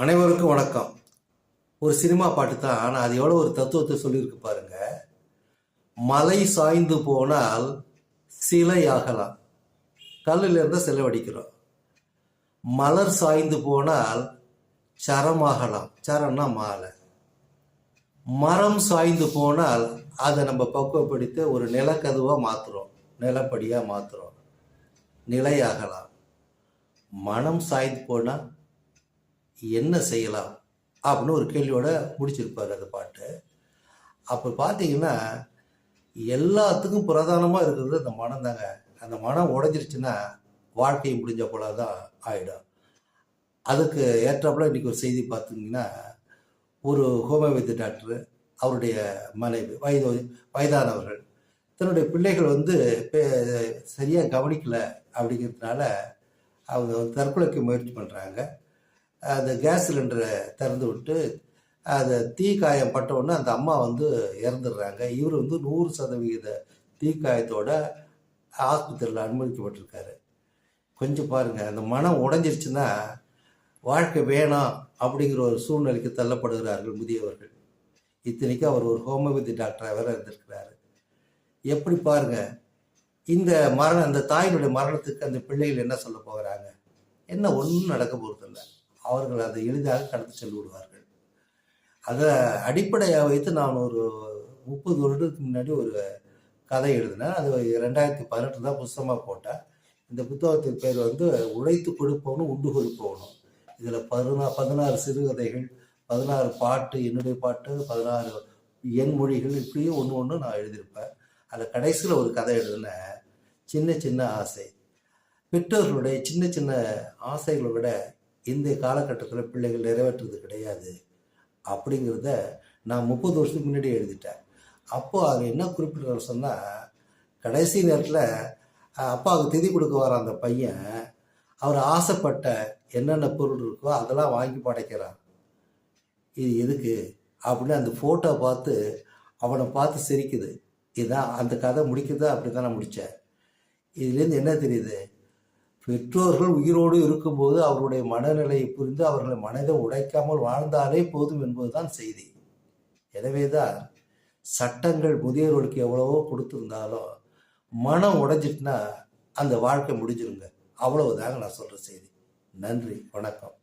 அனைவருக்கும் வணக்கம். ஒரு சினிமா பாட்டு தான் ஆனால் அது எவ்வளோ ஒரு தத்துவத்தை சொல்லியிருக்கு பாருங்க. மலை சாய்ந்து போனால் சிலை ஆகலாம் கல்லில் இருந்தால் சிலை வடிக்கிறோம். மலர் சாய்ந்து போனால் சரமாகலாம். சரம்னா மாலை. மரம் சாய்ந்து போனால் அதை நம்ம பக்குவப்படுத்தி ஒரு நிலக்கதுவாக மாற்றுறோம் நிலப்படியாக மாற்றுறோம் நிலையாகலாம். மனம் சாய்ந்து போனால் என்ன செய்யலாம்? அப்படின்னு ஒரு கேள்வியோட முடிச்சிருப்பார் அந்த பாட்டு. அப்போ பார்த்தீங்கன்னா எல்லாத்துக்கும் பிரதானமாக இருக்கிறது அந்த மனம் தாங்க. அந்த மனம் உடஞ்சிருச்சுன்னா வாழ்க்கை முடிஞ்ச போல தான் ஆகிடும் அதுக்கு ஏற்றாப்புல இன்றைக்கி ஒரு செய்தி பார்த்தீங்கன்னா ஒரு ஹோமியோபதி டாக்டர் அவருடைய மனைவி வயது வயதானவர்கள் தன்னுடைய பிள்ளைகள் வந்து சரியாக கவனிக்கலை அப்படிங்கிறதுனால அவங்க தற்கொலைக்கு முயற்சி பண்ணுறாங்க அந்த கேஸ் சிலிண்டரை திறந்து விட்டு அந்த தீ காயம் பட்டவுடனே அந்த அம்மா வந்து இறந்துடுறாங்க. இவர் வந்து நூறு சதவிகித தீக்காயத்தோட ஆஸ்பத்திரியில் அனுமதிக்கப்பட்டிருக்காரு. கொஞ்சம் பாருங்கள் அந்த மனம் உடஞ்சிருச்சுன்னா வாழ்க்கை வேணாம் அப்படிங்கிற ஒரு சூழ்நிலைக்கு தள்ளப்படுகிறார்கள் முதியவர்கள். இத்தனைக்கும் அவர் ஒரு ஹோமியோபதி டாக்டராக வேற இருந்திருக்கிறாரு. எப்படி பாருங்க இந்த மரணம் அந்த தாயினுடைய மரணத்துக்கு அந்த பிள்ளைகள் என்ன சொல்ல போகிறாங்க? என்ன ஒன்றும் நடக்க போகிறதில்ல அவர்கள் அதை எளிதாக கடந்து சென்று விடுவார்கள் அதை அடிப்படையாக வைத்து நான் ஒரு முப்பது வருடத்துக்கு முன்னாடி ஒரு கதை எழுதினேன். அது ரெண்டாயிரத்தி பதினெட்டு தான் புஸ்தகமாக போட்டேன். இந்த புத்தகத்தின் பேர் வந்து உழைத்து கொடுப்பவனும் உண்டு கொடுப்பவனும் இதில் பதினா பதினாறு சிறுகதைகள் பதினாறு பாட்டு என்னுடைய பாட்டு பதினாறு எண் மொழிகள் இப்படியும் ஒன்று ஒன்று நான் எழுதியிருப்பேன். அதில் கடைசியில் ஒரு கதை எழுதினேன் சின்ன சின்ன ஆசை பெற்றோர்களுடைய சின்ன சின்ன ஆசைகளை விட இந்த காலகட்டத்தில் பிள்ளைகள் நிறைவேற்றுறது கிடையாது அப்படிங்கிறத நான் முப்பது வருஷத்துக்கு முன்னாடி எழுதிட்டேன். அப்போது அது என்ன குறிப்பிட்டு சொன்னால் கடைசி நேரத்தில் அப்பாவுக்கு திதி கொடுக்க வர அந்த பையன் அவர் ஆசைப்பட்ட என்னென்ன பொருள் இருக்கோ அதெல்லாம் வாங்கி படைக்கிறான். இது எதுக்கு? அப்படின்னு அந்த ஃபோட்டோ பார்த்து அவனை பார்த்து சிரிக்குது. இதுதான் அந்த கதை முடிக்குதா? அப்படி தான் நான் முடித்தேன் இதுலேருந்து என்ன தெரியுது? பெற்றோர்கள் உயிரோடு இருக்கும்போது அவருடைய மனநிலையை புரிந்து அவர்களை மனதை உடைக்காமல் வாழ்ந்தாலே போதும் என்பதுதான் செய்தி. எனவே தான் சட்டங்கள் முதியோர்களுக்கு எவ்வளவோ கொடுத்துருந்தாலும் மனம் உடைஞ்சிட்டுனா அந்த வாழ்க்கை முடிஞ்சிருங்க. அவ்வளவுதாங்க நான் சொல்கிற செய்தி. நன்றி வணக்கம்.